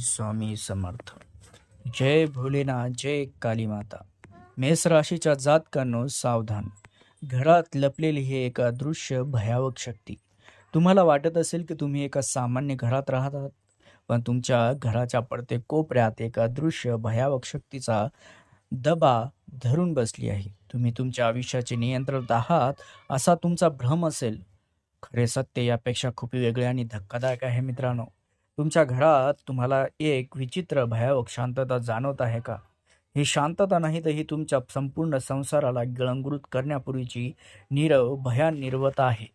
स्वामी समर्थ. जय भोलेनाथ जय काली माता मेष राशीच्या जातकांनो सावधान. घरात लपलेली हे एक अदृश्य भयावक शक्ती. तुम्हाला वाटत असेल की तुम्ही एका सामान्य घरात राहत आहात पण तुमच्या घराच्या प्रत्येक कोपऱ्यात एक अदृश्य भयावक शक्तीचा दबा धरून बसली आहे. तुम्ही तुमच्या आयुष्याचे नियंत्रण आहात असा तुमचा भ्रम असेल. खरे सत्य यापेक्षा खूप वेगळे आणि धक्कादायक आहे मित्रांनो. तुमच्या घरात तुम्हाला एक विचित्र भयावक शांतता जाणवत आहे का? ही शांतता नाही तर ही तुमच्या संपूर्ण संसाराला गिळंकृत करण्यापूर्वीची नीरव भयान निर्वता आहे.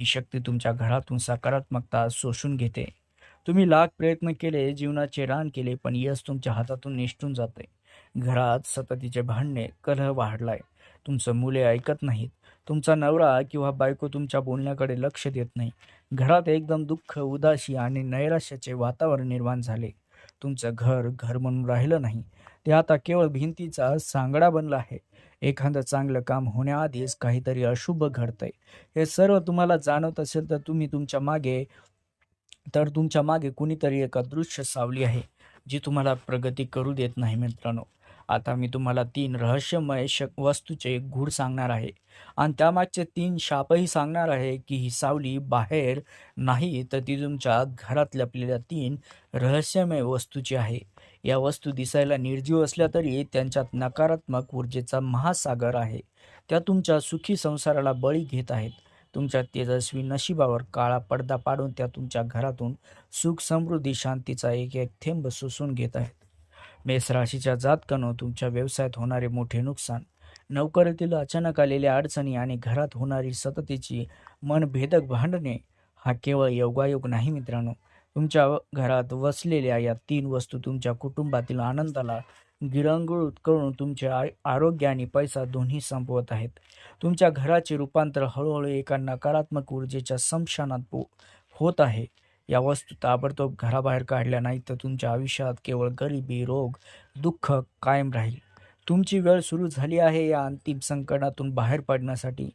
ही शक्ती तुमच्या घरातून सकारात्मकता शोषून घेते. तुम्ही लाख प्रयत्न केले जीवनाचे रान केले पण यश तुमच्या हातातून निष्ठून जाते. घरात सततीचे भांडणे कलह वाढलाय. तुमचं मुले ऐकत नाहीत. तुमचा नवरा किंवा बायको तुमच्या बोलण्याकडे लक्ष देत नाही. घरात एकदम दुःख उदासी आणि नैराश्याचे वातावरण निर्माण झाले. तुमचं घर घर म्हणून राहिलं नाही. ते आता केवळ भिंतीचा सांगडा बनला आहे. एखादं चांगलं काम होण्याआधीच काहीतरी अशुभ घडतंय. हे सर्व तुम्हाला जाणवत असेल तर तुम्ही तुमच्या मागे तर तुमच्या मागे कुणीतरी एक अदृश्य सावली आहे जी तुम्हाला प्रगती करू देत नाही मित्रांनो. आता मी तुम्हाला तीन रहस्यमय श वस्तूचे गूढ सांगणार आहे. आणि त्यामागचे तीन शापही सांगणार आहे की ही सावली बाहेर नाही तर ती तुमच्या घरात लपलेल्या तीन रहस्यमय वस्तूची आहे. या वस्तू दिसायला निर्जीव असल्या तरी त्यांच्यात नकारात्मक ऊर्जेचा महासागर आहे. त्या तुमच्या सुखी संसाराला बळी घेत आहेत. तुमच्या तेजस्वी नशिबावर काळा पडदा पाडून त्या तुमच्या घरातून सुख समृद्धी शांतीचा एक एक थेंब सोसून घेत आहेत. मेष राशीच्या जातकानं तुमच्या व्यवसायात होणारे मोठे नुकसान नोकरीतील अचानक आलेल्या अडचणी आणि घरात होणारी सततीची मनभेदक भांडणे हा केवळ योगायोग नाही मित्रांनो. तुमच्या घरात वसलेल्या या तीन वस्तू तुमच्या कुटुंबातील आनंदाला गिरंगुळूत करून तुमचे आरोग्य आणि पैसा दोन्ही संपवत आहेत. तुमच्या घराचे रूपांतर हळूहळू एका नकारात्मक ऊर्जेच्या समशानात पो होत आहे. या वस्तू ताबडतोब घराबाहेर काढल्या नाही तर तुमच्या आयुष्यात केवळ गरिबी रोग दुःख कायम राहील. तुमची वेळ सुरू झाली आहे या अंतिम संकटातून बाहेर पडण्यासाठी.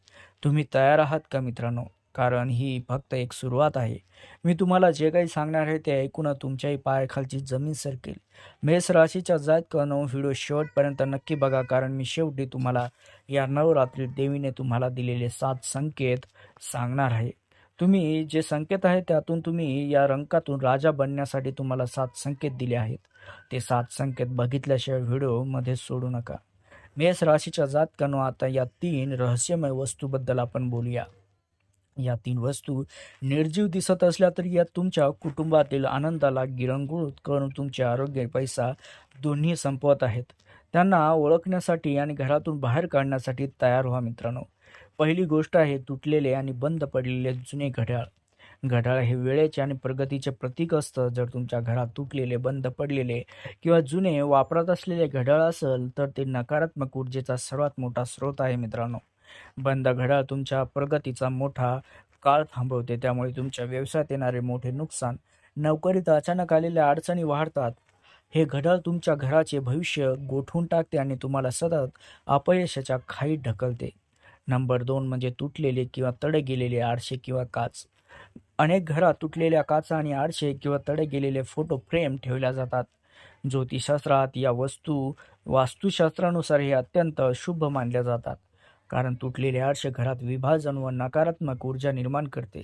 तुम्ही तयार आहात का मित्रांनो? कारण ही फक्त एक सुरुवात आहे. मी तुम्हाला जे काही सांगणार आहे ते ऐकून तुमच्याही पायाखालची जमीन सरकेल. मेष राशीच्या जातकानं व्हिडिओ शेवटपर्यंत नक्की बघा कारण मी शेवटी तुम्हाला या नवरात्री देवीने तुम्हाला दिलेले सात संकेत सांगणार आहे. तुम्ही जे संकेत आहे त्यातून तुम्ही या रंकातून राजा बनण्यासाठी तुम्हाला सात संकेत दिले आहेत. ते सात संकेत बघितल्याशिवाय व्हिडिओमध्ये सोडू नका. मेष राशीच्या जातकानं आता या तीन रहस्यमय वस्तूबद्दल आपण बोलूया. या तीन वस्तू निर्जीव दिसत असल्या तरी या तुमच्या कुटुंबातील आनंदाला गिरंगुळूत करून तुमचे आरोग्य पैसा दोन्ही संपवत आहेत. त्यांना ओळखण्यासाठी आणि घरातून बाहेर काढण्यासाठी तयार व्हा मित्रांनो. पहिली गोष्ट आहे तुटलेले आणि बंद पडलेले जुने घड्याळ. घड्याळ हे वेळेचे आणि प्रगतीचे प्रतीक असतं. जर तुमच्या घरात तुटलेले बंद पडलेले किंवा जुने वापरत असलेले घड्याळ असेल तर ते नकारात्मक ऊर्जेचा सर्वात मोठा स्रोत आहे मित्रांनो. बंद घड्याळ तुमच्या प्रगतीचा मोठा काळ थांबवते. त्यामुळे तुमच्या व्यवसायात येणारे मोठे नुकसान नोकरीत अचानक आलेल्या अडचणी वाढतात. हे घड्याळ तुमच्या घराचे भविष्य गोठवून टाकते आणि तुम्हाला सतत अपयशाच्या खाईत ढकलते. नंबर दोन म्हणजे तुटलेले किंवा तडे गेलेले आरशे किंवा काच. अनेक घरात तुटलेल्या काचा आणि आरशे किंवा तडे गेलेले फोटो फ्रेम ठेवल्या जातात. ज्योतिषशास्त्रात या वस्तू वास्तुशास्त्रानुसार हे अत्यंत शुभ मानल्या जातात. कारण तुटलेले आरसे घरात विभाजन व नकारात्मक ऊर्जा निर्माण करते.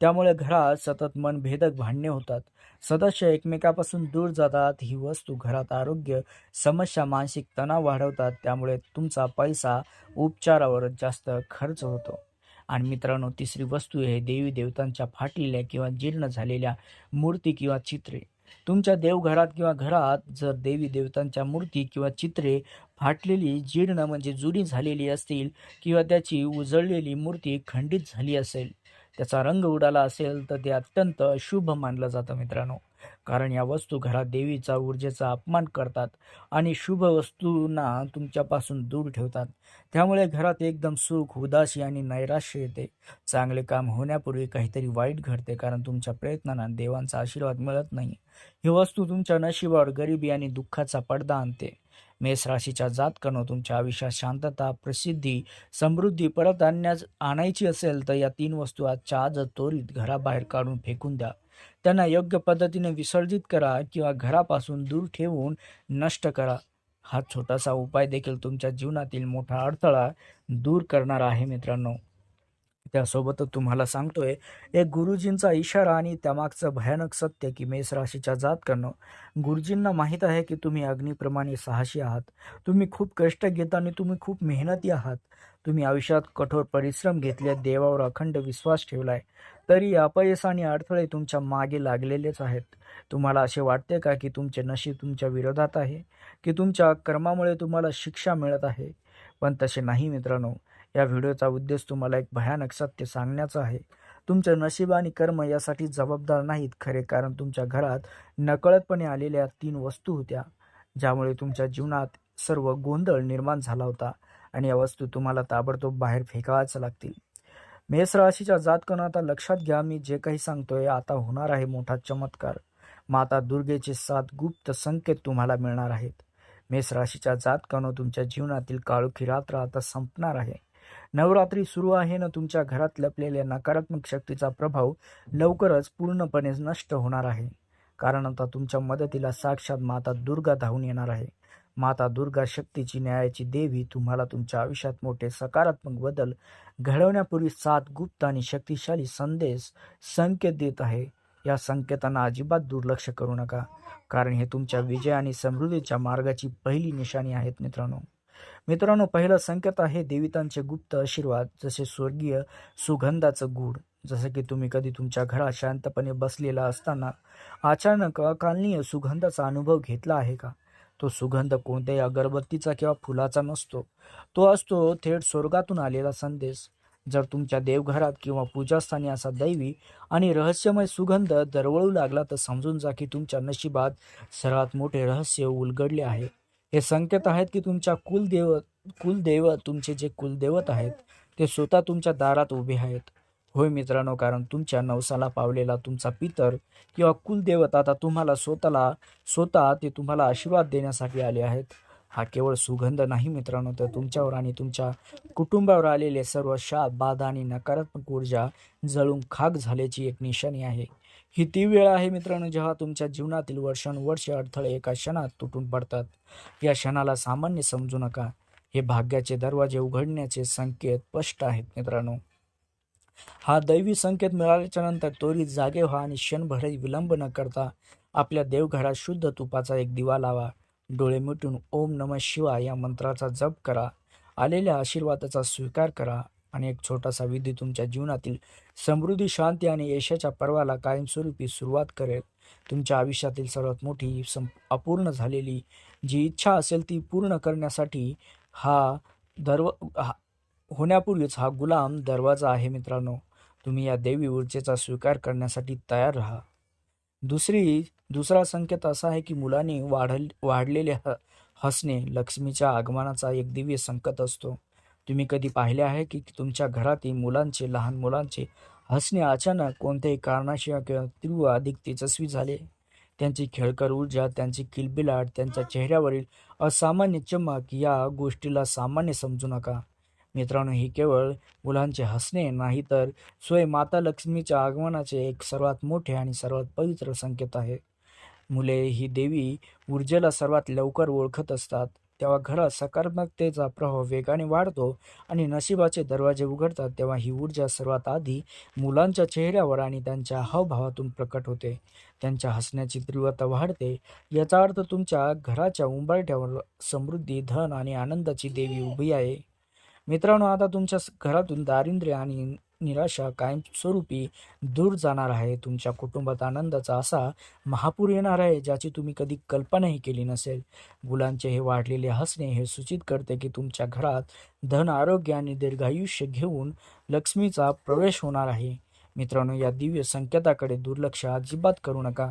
त्यामुळे घरात सतत मनभेदक भांडणे होतात. सदस्य एकमेकापासून दूर जातात. ही वस्तू घरात आरोग्य समस्या मानसिक तणाव वाढवतात. त्यामुळे तुमचा पैसा उपचारावर जास्त खर्च होतो. आणि मित्रांनो तिसरी वस्तू आहे देवी देवतांच्या फाटलेल्या किंवा जीर्ण झालेल्या मूर्ती किंवा चित्रे. तुमच्या देवघरात किंवा घरात जर देवी देवतांच्या मूर्ती किंवा चित्रे फाटलेली जीर्ण म्हणजे जुनी झालेली असतील किंवा त्याची उजळलेली मूर्ती खंडित झाली असेल त्याचा रंग उडाला असेल तर ते अत्यंत शुभ मानलं जातं मित्रांनो. कारण या वस्तू घरात देवीचा ऊर्जेचा अपमान करतात आणि शुभ वस्तूंना तुमच्यापासून दूर ठेवतात. त्यामुळे घरात एकदम सुख उदासी आणि नैराश्य येते. चांगले काम होण्यापूर्वी काहीतरी वाईट घडते कारण तुमच्या प्रयत्नांना देवांचा आशीर्वाद मिळत नाही. ही वस्तू तुमच्या नशिबावर गरिबी आणि दुःखाचा पडदा आणते. मेष राशीच्या जातकानं तुमच्या आयुष्यात शांतता प्रसिद्धी समृद्धी परत आणण्यास आणायची असेल तर या तीन वस्तू आजच्या आज त्वरित घराबाहेर काढून फेकून द्या. त्यांना योग्य पद्धतीने विसर्जित करा किंवा घरापासून दूर ठेवून नष्ट करा. हा छोटासा उपाय देखील तुमच्या जीवनातील मोठा अडथळा दूर करणार आहे मित्रांनो. त्यासोबतच तुम्हाला सांगतोय एक गुरुजींचा इशारा आणि त्यामागचं भयानक सत्य की मेष राशीच्या जात करणं. गुरुजींना माहीत आहे की तुम्ही अग्निप्रमाणे साहसी आहात. तुम्ही खूप कष्ट घेता आणि तुम्ही खूप मेहनती आहात. तुम्ही आयुष्यात कठोर परिश्रम घेतले देवावर अखंड विश्वास ठेवलाय. तरी अपयश आणि अडथळे तुमच्या मागे लागलेलेच आहेत. तुम्हाला असे वाटते का की तुमचे नशीब तुमच्या विरोधात आहे? की तुमच्या कर्मामुळे तुम्हाला शिक्षा मिळत आहे? पण तसे नाही मित्रांनो. या व्हिडिओचा उद्देश तुम्हाला एक भयानक सत्य सांगण्याचा आहे. तुमचं नशीब आणि कर्म यासाठी जबाबदार नाहीत खरे कारण तुमच्या घरात नकळतपणे आलेल्या तीन वस्तू होत्या ज्यामुळे तुमच्या जीवनात सर्व गोंधळ निर्माण झाला होता आणि या वस्तू तुम्हाला ताबडतोब बाहेर फेकाव्याच लागतील. मेष राशीच्या जातकनं आता लक्षात घ्या मी जे काही सांगतोय आता होणार आहे मोठा चमत्कार. माता दुर्गेचे सात गुप्त संकेत तुम्हाला मिळणार आहेत. मेष राशीच्या जातकानं तुमच्या जीवनातील काळोखी रात्र आता संपणार आहे. नवरात्री सुरू आहे ना तुमच्या घरात लपलेल्या नकारात्मक शक्तीचा प्रभाव लवकरच पूर्णपणे नष्ट होणार आहे. कारण आता तुमच्या मदतीला साक्षात माता दुर्गा धावून येणार आहे. माता दुर्गा शक्तीची न्यायाची देवी तुम्हाला तुमच्या आयुष्यात मोठे सकारात्मक बदल घडवण्यापूर्वी सात गुप्त आणि शक्तिशाली संदेश संकेत देत आहे. या संकेतांना अजिबात दुर्लक्ष करू नका. कारण हे तुमच्या विजय आणि समृद्धीच्या मार्गाची पहिली निशाणी आहेत मित्रांनो. मित्रांनो पहिलं संकेत आहे देवितांचे गुप्त आशीर्वाद जसे स्वर्गीय सुगंधाचं गूढ. जसं की तुम्ही कधी तुमच्या घरात शांतपणे बसलेला असताना अचानक अकालनीय सुगंधाचा अनुभव घेतला आहे का? तो सुगंध कोणत्याही अगरबत्तीचा किंवा फुलाचा नसतो. तो असतो थेट स्वर्गातून आलेला संदेश. जर तुमच्या देवघरात किंवा पूजास्थानी असा दैवी आणि रहस्यमय सुगंध दरवळू लागला तर समजून जा की तुमच्या नशिबात सर्वात मोठे रहस्य उलगडले आहे. हे संकेत आहेत की तुमच्या कुलदेव कुलदेव तुमचे जे कुलदैवत आहेत ते स्वतः तुमच्या दारात उभे आहेत. होय मित्रांनो कारण तुमच्या नवसाला पावलेला तुमचा पितर किंवा कुलदेवत आता तुम्हाला स्वतःला स्वतः ते तुम्हाला आशीर्वाद देण्यासाठी आले आहेत. हा केवळ सुगंध नाही मित्रांनो तर तुमच्यावर आणि तुमच्या कुटुंबावर आलेले सर्व शाप बाधा आणि नकारात्मक ऊर्जा जळून खाक झाल्याची एक निशाणी आहे. ही ती वेळ आहे मित्रांनो जेव्हा तुमच्या जीवनातील वर्षानुवर्षे अडथळे एका क्षणात तुटून पडतात. या क्षणाला सामान्य समजू नका. हे भाग्याचे दरवाजे उघडण्याचे संकेत स्पष्ट आहेत मित्रांनो. हा दैवी संकेत मिळाल्याच्या नंतर त्वरित जागे व्हा आणि क्षणभरही विलंब न करता आपल्या देवघरात शुद्ध तुपाचा एक दिवा लावा. डोळे मिटून ओम नम शिवा या मंत्राचा जप करा. आलेल्या आशीर्वादाचा स्वीकार करा. आणि एक छोटासा विधी तुमच्या जीवनातील समृद्धी शांती आणि यशाच्या पर्वाला कायमस्वरूपी सुरुवात करेल. तुमच्या आयुष्यातील सर्वात मोठी सं अपूर्ण झालेली जी इच्छा असेल ती पूर्ण करण्यासाठी हा दरव हा होण्यापूर्वीच हा गुलाम दरवाजा आहे मित्रांनो. तुम्ही या देवी ऊर्जेचा स्वीकार करण्यासाठी तयार राहा. दुसरी दुसरा संकेत असा आहे की मुलांनी वाढल वाढलेले ह हसणे लक्ष्मीच्या आगमनाचा एक दिव्य संकेत असतो. तुम्ही कधी पाहिले आहे की तुमच्या घरातील मुलांचे लहान मुलांचे हसणे अचानक कोणत्याही कारणाशिवाय किंवा तीव्र अधिक तेजस्वी झाले? त्यांची खेळकर ऊर्जा त्यांची किलबिलाट त्यांच्या चेहऱ्यावरील असामान्य चमक या गोष्टीला सामान्य समजू नका. मित्रांनो ही केवळ मुलांचे हसणे नाही तर स्वयं माता लक्ष्मीच्या आगमनाचे एक सर्वात मोठे आणि सर्वात पवित्र संकेत आहे. मुले ही देवी ऊर्जेला सर्वात लवकर ओळखत असतात. तेव्हा घरात सकारात्मकतेचा प्रभाव वेगाने वाढतो आणि नशिबाचे दरवाजे उघडतात तेव्हा ही ऊर्जा सर्वात आधी मुलांच्या चेहऱ्यावर आणि त्यांच्या हावभावातून प्रकट होते. त्यांच्या हसण्याची तीव्रता वाढते. याचा अर्थ तुमच्या घराच्या उंबरठ्यावर समृद्धी धन आणि आनंदाची देवी उभी आहे. मित्रांनो आता तुमच्या घरातून दारिद्र्य आणि निराशा कायमस्वरूपी दूर जाणार आहे. तुमच्या कुटुंबात आनंदाचा असा महापूर येणार आहे ज्याची तुम्ही कधी कल्पनाही केली नसेल. मुलांचे हे वाढलेले हसणे हे सूचित करते की तुमच्या घरात धन आरोग्य आणि दीर्घायुष्य घेऊन लक्ष्मीचा प्रवेश होणार आहे. मित्रांनो या दिव्य संकेताकडे दुर्लक्ष अजिबात करू नका.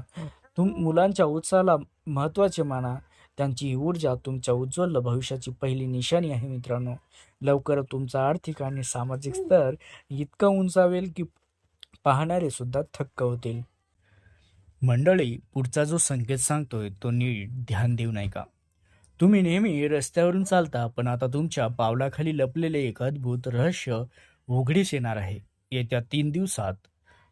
तुम मुलांच्या उत्साहाला महत्त्वाचे माना. त्यांची ही ऊर्जा तुमच्या उज्ज्वल भविष्याची पहिली निशाणी आहे मित्रांनो. लवकर तुमचा आर्थिक आणि सामाजिक स्तर इतका उंचावेल की पाहणारे सुद्धा थक्क होतील. मंडळी पुढचा जो संकेत सांगतोय तो नीट ध्यान देऊ नये का तुम्ही नेहमी रस्त्यावरून चालता पण आता तुमच्या पावलाखाली लपलेले एक अद्भुत रहस्य उघडीस येणार आहे. येत्या तीन दिवसात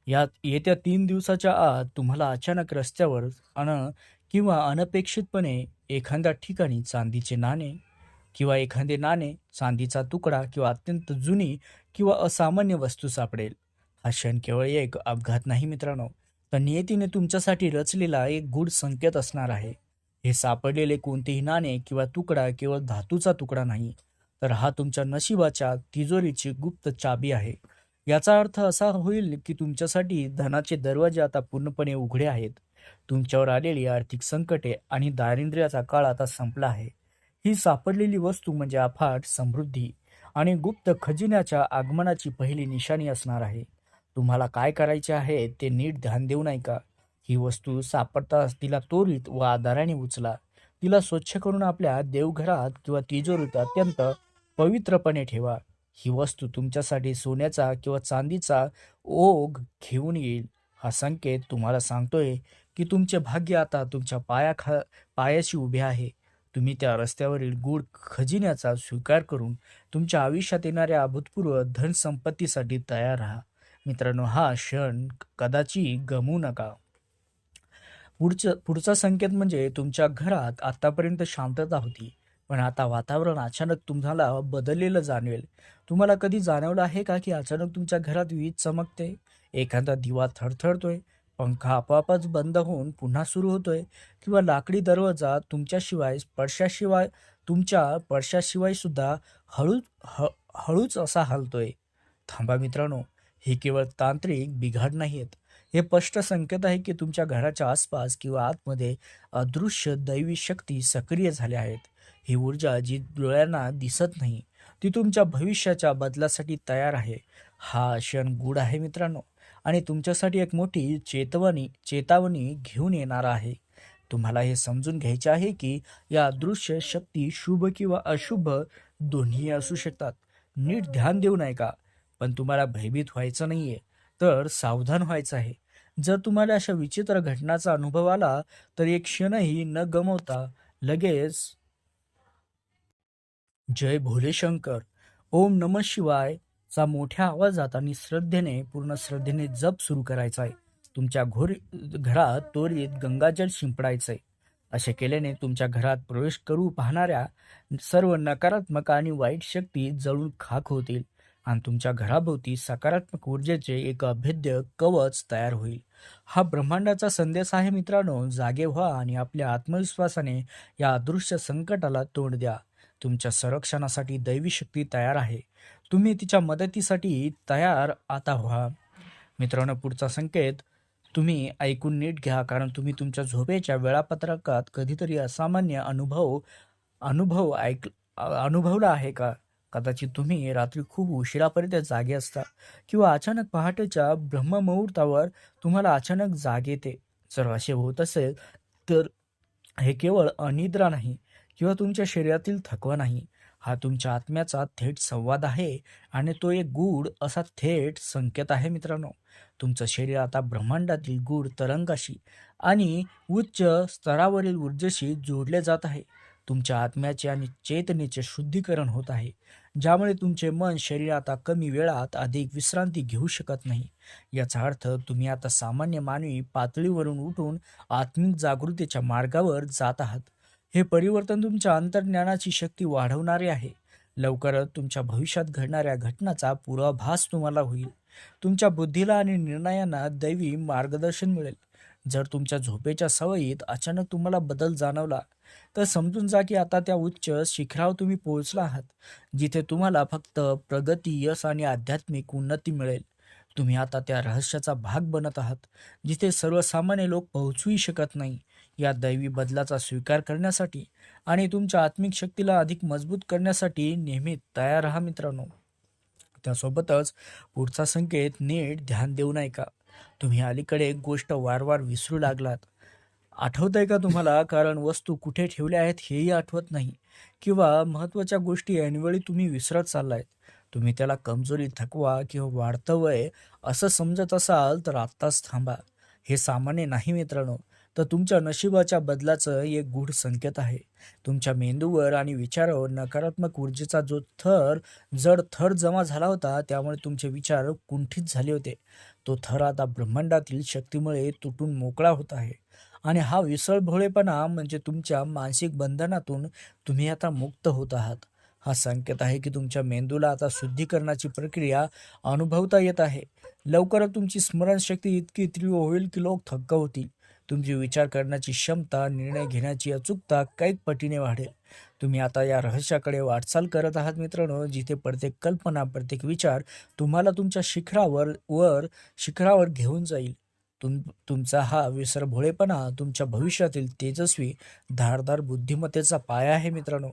यात येत्या तीन दिवसाच्या आत तुम्हाला अचानक रस्त्यावर अन किंवा अनपेक्षितपणे एखाद्या ठिकाणी चांदीचे नाणे किंवा एखादे नाणे चांदीचा तुकडा किंवा अत्यंत जुनी किंवा असामान्य वस्तू सापडेल. हा क्षण केवळ एक अपघात नाही मित्रांनो. तर नियतीने तुमच्यासाठी रचलेला एक गूढ संकेत असणार आहे. हे सापडलेले कोणतेही नाणे किंवा तुकडा केवळ धातूचा तुकडा नाही तर हा तुमच्या नशिबाच्या तिजोरीची गुप्त चाबी आहे. याचा अर्थ असा होईल की तुमच्यासाठी धनाचे दरवाजे आता पूर्णपणे उघडे आहेत. तुमच्यावर आलेली आर्थिक संकटे आणि दारिद्र्याचा काळ आता संपला आहे. ही सापडलेली वस्तू म्हणजे अफाट समृद्धी आणि गुप्त खजिन्याच्या आगमनाची पहिली निशाणी असणार आहे. तुम्हाला काय करायचे आहे ते नीट ध्यान देऊ नाही का? ही वस्तू सापडताच तिला त्वरित व आधाराने उचला. तिला स्वच्छ करून आपल्या देवघरात किंवा तिजोरीत अत्यंत पवित्रपणे ठेवा. ही वस्तू तुमच्यासाठी सोन्याचा किंवा चांदीचा ओघ घेऊन येईल. हा संकेत तुम्हाला सांगतोय की तुमचे भाग्य आता तुमच्या पायाखा पायाशी उभे आहे. तुम्ही त्या रस्त्यावरील गूढ खजिन्याचा स्वीकार करून तुमच्या आयुष्यात येणाऱ्या अभूतपूर्व धनसंपत्तीसाठी तयार राहा. मित्रांनो हा क्षण कदाचित गमवू नका. पुढचं पुढचा संकेत म्हणजे तुमच्या घरात आतापर्यंत शांतता होती. पण आता वातावरण अचानक तुम्हाला बदललेलं जाणवेल. तुम्हाला कधी जाणवलं आहे का की अचानक तुमच्या घरात वीज चमकते? एखादा दिवा थरथरतोय? पंखा आपोआपच बंद होऊन पुन्हा सुरू होतोय किंवा लाकडी दरवाजा तुमच्याशिवाय स्पर्शाशिवाय तुमच्या स्पर्शाशिवाय सुद्धा हळूच ह हळूच असा हलतोय. थांबा मित्रांनो हे केवळ तांत्रिक बिघाड नाहीत हे स्पष्ट संकेत आहे की तुमच्या घराच्या आसपास किंवा आतमध्ये अदृश्य दैवी शक्ती सक्रिय झाल्या आहेत. ही ऊर्जा जी डोळ्यांना दिसत नाही ती तुमच्या भविष्याच्या बदलासाठी तयार आहे. हा क्षण गूढ आहे मित्रांनो. आणि तुमच्यासाठी एक मोठी चेतवणी चेतावणी घेऊन येणार आहे. तुम्हाला हे समजून घ्यायचे आहे की या अदृश्य शक्ती शुभ किंवा अशुभ दोन्ही असू शकतात. नीट ध्यान देऊ नये का? पण तुम्हाला भयभीत व्हायचं नाहीये. तर सावधान व्हायचं आहे. जर तुम्हाला अशा विचित्र घटनाचा अनुभव आला तर एक क्षणही न गमवता लगेच जय भोले शंकर ओम नम शिवाय. चा मोठ्या आवाजात आणि श्रद्धेने पूर्ण श्रद्धेने जप सुरू करायचा आहे तुमच्या घोर घरात त्वरित गंगाजल शिंपडायचं आहे असे केल्याने तुमच्या घरात प्रवेश करू पाहणाऱ्या सर्व नकारात्मक आणि वाईट शक्ती जळून खाक होतील आणि तुमच्या घराभोवती सकारात्मक ऊर्जेचे एक अभेद्य कवच तयार होईल. हा ब्रह्मांडाचा संदेश आहे मित्रांनो. जागे व्हा आणि आपल्या आत्मविश्वासाने या अदृश्य संकटाला तोंड द्या. तुमच्या संरक्षणासाठी दैवी शक्ती तयार आहे. तुम्ही तिच्या मदतीसाठी तयार आता व्हा. मित्रांनो पुढचा संकेत तुम्ही ऐकून नीट घ्या कारण तुम्ही तुमच्या झोपेच्या वेळापत्रकात कधीतरी असामान्य अनुभव अनुभव ऐक अनुभवला आहे का? कदाचित तुम्ही रात्री खूप उशिरापर्यंत जागे असता किंवा अचानक पहाटेच्या ब्रह्ममुहूर्तावर तुम्हाला अचानक जाग येते. जर असे होत असेल तर हे केवळ अनिद्रा नाही किंवा तुमच्या शरीरातील थकवा नाही. हा तुमच्या आत्म्याचा थेट संवाद आहे आणि तो एक गूढ असा थेट संकेत आहे मित्रांनो. तुमचं शरीर आता ब्रह्मांडातील गूढ तरंगाशी आणि उच्च स्तरावरील ऊर्जेशी जोडले जात आहे. तुमच्या आत्म्याचे आणि चेतनेचे शुद्धीकरण होत आहे. ज्यामुळे तुमचे मन शरीर आता कमी वेळात अधिक विश्रांती घेऊ शकत नाही. याचा अर्थ तुम्ही आता सामान्य मानवी पातळीवरून उठून आत्मिक जागृतीच्या मार्गावर जात आहात. हे परिवर्तन तुमच्या अंतर्ज्ञानाची शक्ती वाढवणारे आहे. लवकरच तुमच्या भविष्यात घडणाऱ्या घटनाचा पूर्वाभास तुम्हाला होईल. तुमच्या बुद्धीला आणि निर्णयांना दैवी मार्गदर्शन मिळेल. जर तुमच्या झोपेच्या सवयीत अचानक तुम्हाला बदल जाणवला तर समजून जा की आता त्या उच्च शिखरावर तुम्ही पोहोचला आहात जिथे तुम्हाला फक्त प्रगती यश आणि आध्यात्मिक उन्नती मिळेल. तुम्ही आता त्या रहस्याचा भाग बनत आहात जिथे सर्वसामान्य लोक पोहोचूही शकत नाही. या दैवी बदलाचा स्वीकार करण्यासाठी आणि तुमच्या आत्मिक शक्तीला अधिक मजबूत करण्यासाठी नेहमी तयार राहा मित्रांनो. त्यासोबतच पुढचा संकेत नीट ध्यान देऊ नये का? तुम्ही अलीकडे एक गोष्ट वारंवार विसरू लागलात. आठवत आहे का तुम्हाला? कारण वस्तू कुठे ठेवल्या आहेत हेही आठवत नाही. किंवा महत्त्वाच्या गोष्टी ऐनवेळी तुम्ही विसरत चाललायत. तुम्ही त्याला कमजोरी थकवा किंवा वाढतं वय असं समजत असाल तर आत्ताच थांबा. हे सामान्य नाही मित्रांनो. तर तुमच्या नशिबाच्या बदलाचं एक गूढ संकेत आहे. तुमच्या मेंदूवर आणि विचारावर नकारात्मक ऊर्जेचा जो थर जड थर जमा झाला होता त्यामुळे तुमचे विचार कुंठित झाले होते. तो थर आता ब्रह्मांडातील शक्तीमुळे तुटून मोकळा होत आहे. आणि हा विसळभोळेपणा म्हणजे तुमच्या मानसिक बंधनातून तुम्ही आता मुक्त होत आहात. हा संकेत आहे की तुमच्या मेंदूला आता शुद्धीकरणाची प्रक्रिया अनुभवता येत आहे. लवकरच तुमची स्मरणशक्ती इतकी तीव्र होईल की लोक थक्क होतील. तुमची विचार करण्याची क्षमता निर्णय घेण्याची अचूकता कैक पटीने वाढेल. तुम्ही आता या रहस्याकडे वाटचाल करत आहात मित्रांनो जिथे प्रत्येक कल्पना प्रत्येक विचार तुम्हाला तुमच्या शिखरावर वर शिखरावर घेऊन जाईल. तुम तुमचा हा विसरभोळेपणा तुमच्या भविष्यातील तेजस्वी धारदार बुद्धिमत्तेचा पाया आहे मित्रांनो.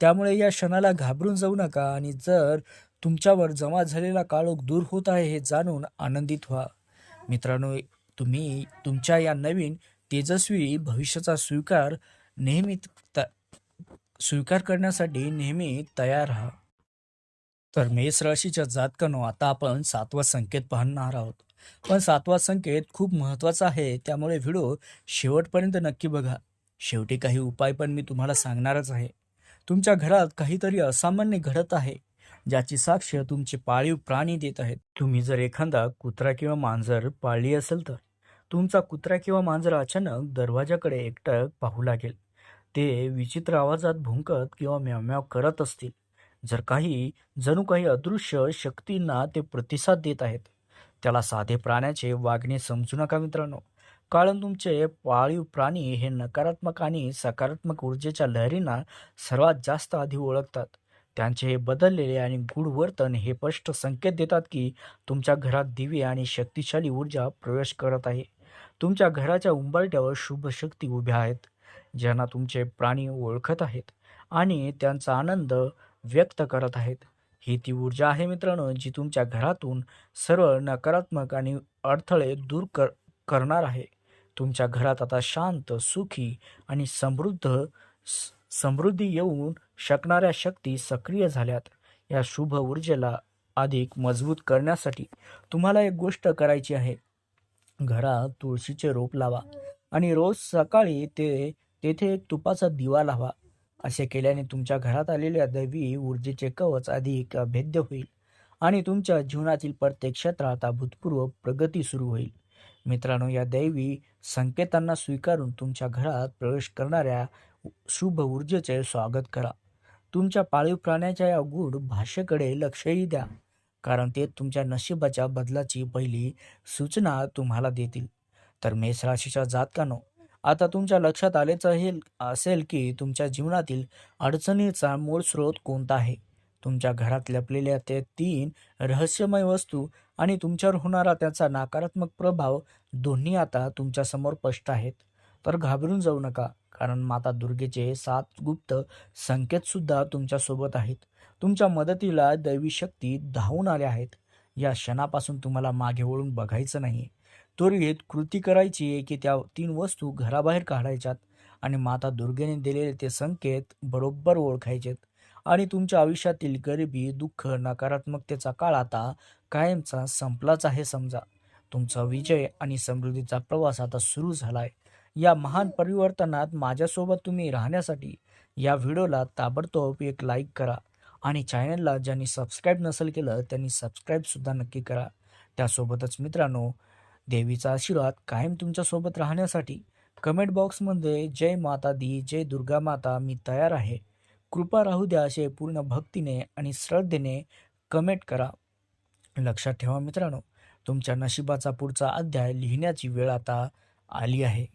त्यामुळे या क्षणाला घाबरून जाऊ नका आणि जर तुमच्यावर जमा झालेला काळोख दूर होत आहे हे जाणून आनंदित व्हा. मित्रांनो तुम्ही तुमच्या या नवीन तेजस्वी भविष्याचा स्वीकार नेहमी त स्वीकार करण्यासाठी नेहमी तयार राहा. तर मेष राशीच्या जातकानो आता आपण सातवा संकेत पाहणार आहोत. पण सातवा संकेत खूप महत्त्वाचा आहे त्यामुळे व्हिडिओ शेवटपर्यंत नक्की बघा. शेवटी काही उपाय पण मी तुम्हाला सांगणारच आहे. तुमच्या घरात काहीतरी असामान्य घडत आहे ज्याची साक्ष तुमचे पाळीव प्राणी देत आहेत. तुम्ही जर एखादा कुत्रा किंवा मांजर पाळली असेल तर तुमचा कुत्रा किंवा मांजर अचानक दरवाजाकडे एकटक पाहू लागेल. ते विचित्र आवाजात भुंकत किंवा म्याव करत असतील. जर काही जणू काही अदृश्य शक्तींना ते प्रतिसाद देत आहेत. त्याला साधे प्राण्याचे वागणे समजू नका मित्रांनो. कारण तुमचे पाळीव प्राणी हे नकारात्मक आणि सकारात्मक ऊर्जेच्या लहरींना सर्वात जास्त आधी ओळखतात. त्यांचे हे बदललेले आणि गूढ वर्तन हे स्पष्ट संकेत देतात की तुमच्या घरात दिवे आणि शक्तिशाली ऊर्जा प्रवेश करत आहे. तुमच्या घराच्या उंबरट्यावर शुभ शक्ती उभ्या आहेत ज्यांना तुमचे प्राणी ओळखत आहेत आणि त्यांचा आनंद व्यक्त करत आहेत. ही ती ऊर्जा आहे मित्रांनो जी तुमच्या घरातून सर्व नकारात्मक आणि अडथळे दूर कर करणार आहे. तुमच्या घरात आता शांत सुखी आणि समृद्ध समृद्धी येऊन शकणाऱ्या शक्ती सक्रिय झाल्यात. या शुभ ऊर्जेला अधिक मजबूत करण्यासाठी तुम्हाला एक गोष्ट करायची आहे. घरात तुळशीचे रोप लावा आणि रोज सकाळी ते तेथे एक तुपाचा दिवा लावा. असे केल्याने तुमच्या घरात आलेल्या दैवी ऊर्जेचे कवच अधिक भेद्य होईल आणि तुमच्या जीवनातील प्रत्येक क्षेत्रात अभूतपूर्व प्रगती सुरू होईल. मित्रांनो या दैवी संकेतांना स्वीकारून तुमच्या घरात प्रवेश करणाऱ्या शुभ ऊर्जेचे स्वागत करा. तुमच्या पाळीव प्राण्याच्या या गूढ भाषेकडे लक्षही द्या. कारण ते तुमच्या नशिबाच्या बदलाची पहिली सूचना तुम्हाला देतील. तर मेष राशीच्या जातकानो आता तुमच्या लक्षात आलेच असेल की तुमच्या जीवनातील अडचणीचा मूळ स्रोत कोणता आहे? तुमच्या घरात लपलेल्या ते तीन रहस्यमय वस्तू आणि तुमच्यावर होणारा त्याचा नकारात्मक प्रभाव दोन्ही आता तुमच्यासमोर स्पष्ट आहेत. तर घाबरून जाऊ नका कारण माता दुर्गेचे सात गुप्त संकेत सुद्धा आहेत. तुमच्या मदतीला दैवी शक्ती धावून आल्या आहेत. या क्षणापासून तुम्हाला मागे वळून बघायचं नाही. त्वरित कृती करायची आहे की त्या तीन वस्तू घराबाहेर काढायच्यात आणि माता दुर्गेने दिलेले ते संकेत बरोबर ओळखायचेत. आणि तुमच्या आयुष्यातील गरिबी दुःख नकारात्मकतेचा काळ आता कायमचा संपलाच आहे समजा. तुमचा विजय आणि समृद्धीचा प्रवास आता सुरू झालाय. या महान परिवर्तनात माझ्यासोबत तुम्ही राहण्यासाठी या व्हिडिओला ताबडतोब एक लाईक करा. आणि चॅनलला ज्यांनी सबस्क्राईब नसेल केलं त्यांनी सबस्क्राईबसुद्धा नक्की करा. त्यासोबतच मित्रांनो देवीचा आशीर्वाद कायम तुमच्यासोबत राहण्यासाठी कमेंट बॉक्समध्ये जय माता दी जय दुर्गा माता मी तयार आहे. कृपा राहू द्या असे पूर्ण भक्तीने आणि श्रद्धेने कमेंट करा. लक्षात ठेवा मित्रांनो तुमच्या नशिबाचा पुढचा अध्याय लिहिण्याची वेळ आता आली आहे.